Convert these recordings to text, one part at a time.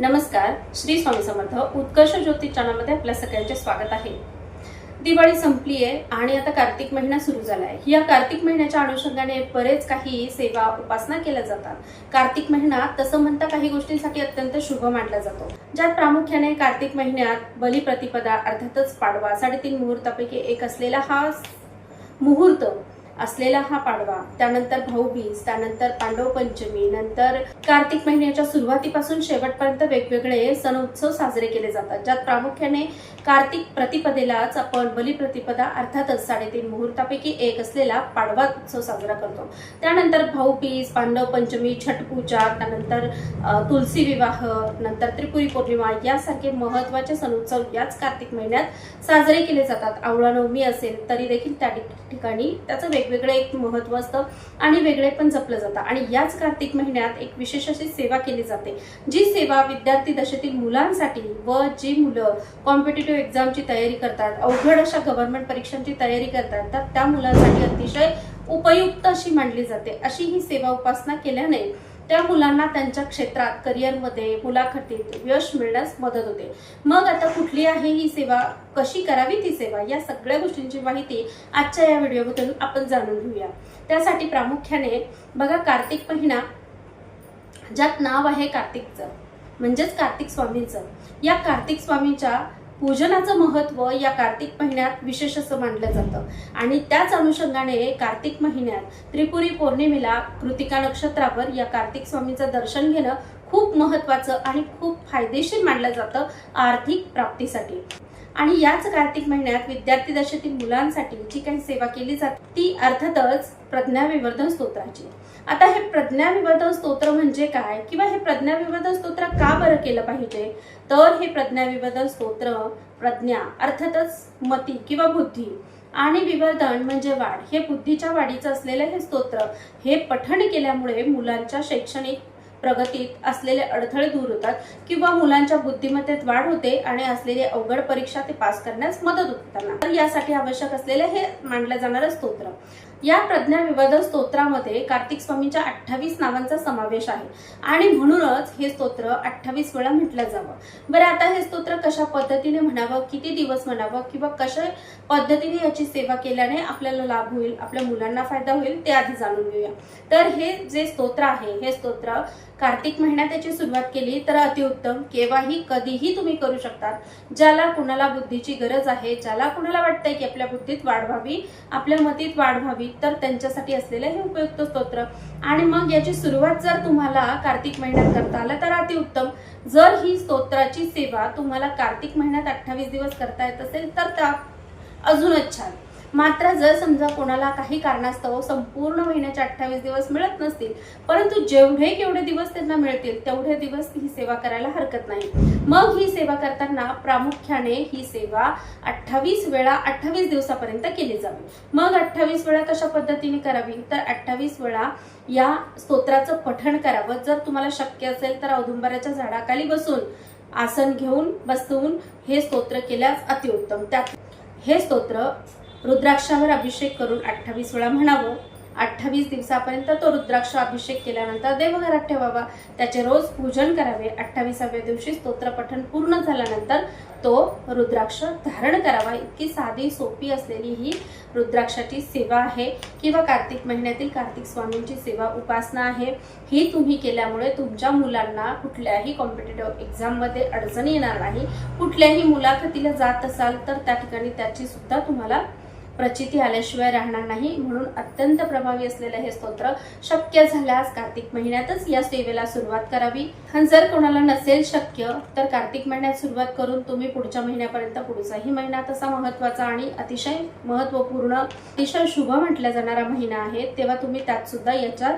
नमस्कार श्री स्वामी समर्थ. उत्कर्ष ज्योती चॅनलमध्ये आपल्या सगळ्यांचे स्वागत आहे. दिवाळी संपली आहे आणि आता कार्तिक महिना सुरू झाला आहे या कार्तिक महिन्याच्या अनुषंगाने बरेच काही सेवा उपासना केल्या जातात. कार्तिक महिना तसं म्हणता काही गोष्टींसाठी अत्यंत शुभ मानला जातो. ज्यात प्रामुख्याने कार्तिक महिन्यात बलिप्रतिपदा अर्थातच पाडवा साडेतीन मुहूर्तापैकी एक असलेला हा मुहूर्त असलेला हा पाडवा. त्यानंतर भाऊबीज त्यानंतर पांडव पंचमी नंतर कार्तिक महिन्याच्या सुरुवातीपासून शेवटपर्यंत वेगवेगळे सण उत्सव साजरे केले जातात. ज्यात प्रामुख्याने कार्तिक प्रतिपदेलाच आपण बलिप्रतिपदा अर्थातच साडेतीन मुहूर्तापैकी एक असलेला पाडवा उत्सव साजरा करतो. त्यानंतर भाऊबीज पांडव पंचमी छठ पूजा त्यानंतर तुलसी विवाह नंतर त्रिपुरी पौर्णिमा यासारखे महत्त्वाचे सण उत्सव याच कार्तिक महिन्यात साजरे केले जातात. आवळा नवमी असेल तरी देखील त्या ठिकाणी त्याचं वेगवेगळं एक महत्त्व असतं आणि वेगळे पण जपलं जातं. आणि याच कार्तिक महिन्यात एक विशेष अशी सेवा केली जाते जी सेवा विद्यार्थी दशेतील मुलांसाठी व जी मुलं कॉम्पिटेटिव्ह एक्झामची तयारी करतात अवघड अशा गव्हर्नमेंट परीक्षांची तयारी करतात तर त्या मुलांसाठी अतिशय उपयुक्त अशी मानली जाते. अशी ही सेवा उपासना केल्याने त्या मुलांना त्यांच्या क्षेत्रात करिअरमध्ये मुलाखतीत यश मिळण्यास मदत होते. मग आता कुठली आहे ही सेवा? कशी करावी ती सेवा? या सगळ्या गोष्टींची माहिती आजच्या या व्हिडिओमधून आपण जाणून घेऊया. त्यासाठी प्रामुख्याने बघा कार्तिक महिना ज्यात नाव आहे कार्तिकचं. म्हणजेच कार्तिक स्वामींचं. या कार्तिक स्वामींच्या पूजनाचं महत्त्व या कार्तिक महिन्यात विशेष असं मानलं जातं. आणि त्याच अनुषंगाने कार्तिक महिन्यात त्रिपुरी पौर्णिमेला कृतिका नक्षत्रावर या कार्तिक स्वामीचं दर्शन घेणं खूप महत्वाचं आणि खूप फायदेशीर मानलं जातं आर्थिक प्राप्तीसाठी. आणि याच कार्तिक महिन्यात विद्यार्थी दशेतील मुलांसाठी जी काही सेवा केली जाते ती अर्थातच प्रज्ञाविवर्धन स्तोत्राची. आता हे प्रज्ञाविवर्धन स्तोत्र म्हणजे काय? किंवा हे प्रज्ञाविवर्धन स्तोत्र का बरं केलं पाहिजे? तर हे प्रज्ञाविवर्धन स्तोत्र प्रज्ञा अर्थातच मती किंवा बुद्धी आणि विवर्धन म्हणजे वाढ. हे बुद्धीच्या वाढीचं असलेलं हे स्तोत्र हे पठण केल्यामुळे मुलांच्या शैक्षणिक प्रगतीत असलेले अडथळे दूर होतात किंवा मुलांच्या बुद्धिमत्तेत वाढ होते आणि असलेली अवघड परीक्षा ते पास करण्यास मदत होते त्यांना. तर यासाठी आवश्यक असलेले हे मांडलं जाणारं स्तोत्र. या प्रज्ञा विवाद स्तोत्रामध्ये कार्तिक स्वामींच्या अठ्ठावीस नावांचा समावेश आहे. आणि म्हणूनच हे स्तोत्र अठ्ठावीस वेळा म्हटलं जावं. बरं आता हे स्तोत्र कशा पद्धतीने म्हणावं किती दिवस म्हणावं किंवा कशा पद्धतीने याची सेवा केल्याने आपल्याला लाभ होईल आपल्या मुलांना फायदा होईल ते आधी जाणून घेऊया. तर हे जे स्तोत्र आहे हे स्तोत्र कार्तिक महिन्यात त्याची सुरुवात केली तर अतिउत्तम. केव्हाही कधीही तुम्ही करू शकतात ज्याला कुणाला बुद्धीची गरज आहे ज्याला कुणाला वाटतंय की आपल्या बुद्धीत वाढ व्हावी आपल्या मतीत वाढ व्हावी तर त्यांच्यासाठी असलेलं हे उपयुक्त स्तोत्र. आणि मग याची सुरुवात जर तुम्हाला कार्तिक महिन्यात करता आलं तर अतिउत्तम. जर ही स्तोत्राची सेवा तुम्हाला कार्तिक महिन्यात अठ्ठावीस दिवस करता येत असेल तर त्या अजूनच छान. मात्र जर समजा कोणाला काही कारणास्तव संपूर्ण महिन्याचे अठ्ठावीस दिवस मिळत नसतील परंतु जेवढे केवढे दिवस त्यांना मिळतील तेवढे दिवस ही सेवा करायला हरकत नाही. मग ही सेवा करताना प्रामुख्याने ही सेवा अठ्ठावीस वेळा अठ्ठावीस दिवसापर्यंत केली जावी. मग अठ्ठावीस वेळा कशा पद्धतीने करावी? तर अठ्ठावीस वेळा या स्तोत्राचं पठण करावं. जर तुम्हाला शक्य असेल तर औदुंबराच्या झाडाखाली बसून आसन घेऊन बसवून हे स्तोत्र केल्यास अतिउत्तम. त्यात हे स्तोत्र रुद्राक्षावर अभिषेक करून अठ्ठावीस वेळा म्हणावं. अठ्ठावीस दिवसापर्यंत तो रुद्राक्ष अभिषेक केल्यानंतर देवघरात ठेवावा. त्याचे रोज पूजन करावे. अठ्ठावीसाव्या दिवशी स्तोत्रपठण पूर्ण झाल्यानंतर तो रुद्राक्ष धारण करावा. इतकी साधी सोपी असलेली ही रुद्राक्षाची सेवा आहे किंवा कार्तिक महिन्यातील कार्तिक स्वामींची सेवा उपासना आहे. ही तुम्ही केल्यामुळे तुमच्या मुलांना कुठल्याही कॉम्पिटेटिव्ह एक्झाममध्ये अडचण येणार नाही. कुठल्याही मुलाखतीला जात असाल तर त्या ठिकाणी त्याची सुद्धा तुम्हाला प्रचिती आल्याशिवाय राहणार नाही म्हणून अत्यंत प्रभावी असलेलं हे स्तोत्र शक्य झाल्यास कार्तिक महिन्यातच या सेवेला सुरुवात करावी. आणि जर कोणाला नसेल शक्य तर कार्तिक महिन्यात सुरुवात करून तुम्ही पुढच्या महिन्यापर्यंत पुढचाही महिना तसा महत्त्वाचा आणि अतिशय महत्त्वपूर्ण अतिशय शुभ म्हटला जाणारा महिना आहे तेव्हा तुम्ही त्यात सुद्धा याच्या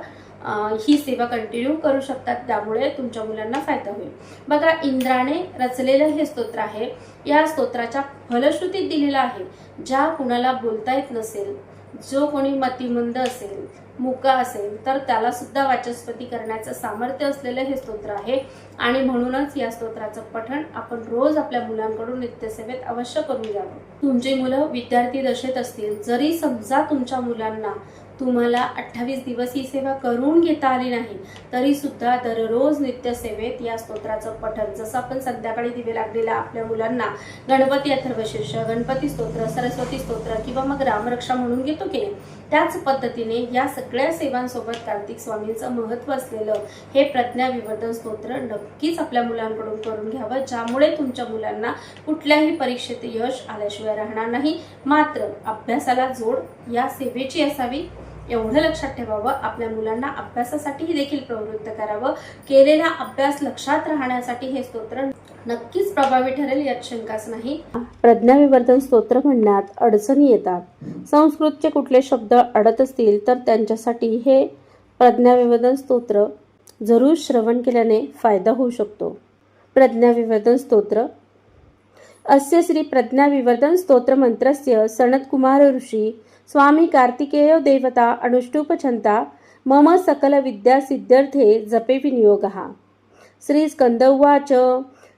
ही सेवा कंटिन्यू करू शकतात त्यामुळे तुमच्या मुलांना फायदा होईल. बघा इंद्राने रचलेलं हे स्तोत्र आहे. या स्तोत्राच्या फलश्रुतीत दिलेलं आहे. ज्या कुणाला बोलता येत नसेल जो कोणी मतिमंद असेल मुका असेल तर त्याला सुद्धा वाचस्पती करण्याचं सामर्थ्य असलेलं हे स्तोत्र आहे. आणि म्हणूनच या स्तोत्राचं पठण आपण रोज आपल्या मुलांकडून नित्यसेवेत अवश्य करून घ्यावं. तुमची मुलं विद्यार्थी दशेत असतील जरी समजा तुमच्या मुलांना तुम्हाला अठ्ठावीस दिवस ही सेवा करून घेता आली नाही तरी सुद्धा दररोज नित्यसेवेत या स्तोत्राचं पठण जसं आपण संध्याकाळी दिवे लागलेला आपल्या मुलांना गणपती अथर्वशीर्ष गणपती स्तोत्र सरस्वती स्तोत्र किंवा मग रामरक्षा म्हणून घेतो की त्याच पद्धतीने या सगळ्या सेवांसोबत कार्तिक स्वामींचं महत्त्व असलेलं हे प्रज्ञाविवर्धन स्तोत्र नक्कीच आपल्या मुलांकडून करून घ्यावं ज्यामुळे तुमच्या मुलांना कुठल्याही परीक्षेत यश आल्याशिवाय राहणार नाही. मात्र अभ्यासाला जोड या सेवेची असावी एवढं लक्षात ठेवावं आपल्या मुलांना अभ्यासासाठीही देखील प्रवृत्त करावं. केलेला अभ्यास लक्षात राहण्यासाठी हे स्तोत्र नक्कीच प्रभावी ठरेल यात शंकाच नाही. प्रज्ञाविवर्धन स्तोत्र म्हणण्यात अडचणी येतात. संस्कृतचे कुठले शब्द अडत असतील तर त्यांच्यासाठी हे प्रज्ञाविवेदन स्तोत्र जरूर श्रवण केल्याने फायदा होऊ शकतो. प्रज्ञाविवेदन स्तोत्र. अस्य श्री प्रज्ञाविवर्धन स्तोत्र मंत्रस्य सनत्कुमार ऋषी स्वामी कार्तिकेय देवता अनुष्टुपछन्ता मम सकल विद्या सिद्ध्यर्थे जपे विनियोगः. श्री स्कंद उवाच.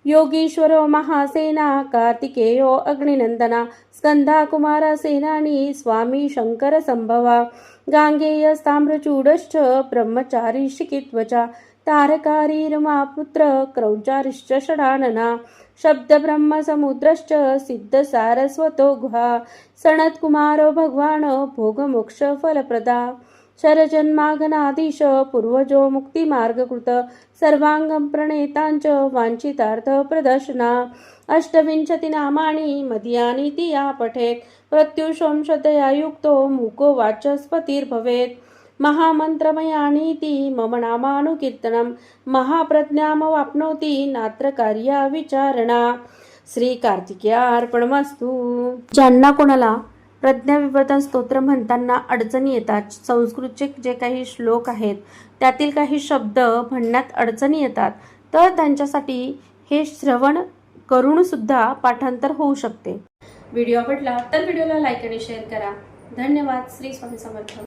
योगीश्वरो महासेना कार्तिकेयो अग्निनन्दना स्कन्धा कुमारसेनानी स्वामी शङ्करसम्भवा गाङ्गेयस्ताम्रचूडश्च ब्रह्मचारी शिकित्वचा तारकारी रमापुत्र क्रौचारिश्च षडानना शब्दब्रह्मसमुद्रश्च सिद्धसारस्वतो गुहा सनत्कुमारो भगवान् भोगमोक्षफलप्रदा शरजन्मागनाधीश पूर्वजो मुक्तिमार्गकृत सर्वाङ्गं प्रणेताञ्च वाञ्छितार्थ प्रदर्शना। अष्टविंशतिनामानि मदीयानि तिया पठेत्। श्रद्धया युक्तो मूको वाचस्पतिर्भवेत्। महामन्त्रमयानीति मम नामानुकीर्तनं। महाप्रज्ञामवाप्नोति नात्र कार्या विचारणा श्री कार्तिकेया अर्पणमस्तू ज्यांना कोणाला प्रज्ञाविवर्धन स्तोत्र म्हणताना अडचणी येतात. संस्कृतचे जे काही श्लोक आहेत त्यातील काही शब्द म्हणण्यात अडचणी येतात. तर त्यांच्यासाठी हे श्रवण करून सुद्धा पाठांतर होऊ शकते. व्हिडिओ आवडला तर व्हिडिओला लाईक आणि शेअर करा. धन्यवाद. श्री स्वामी समर्थ.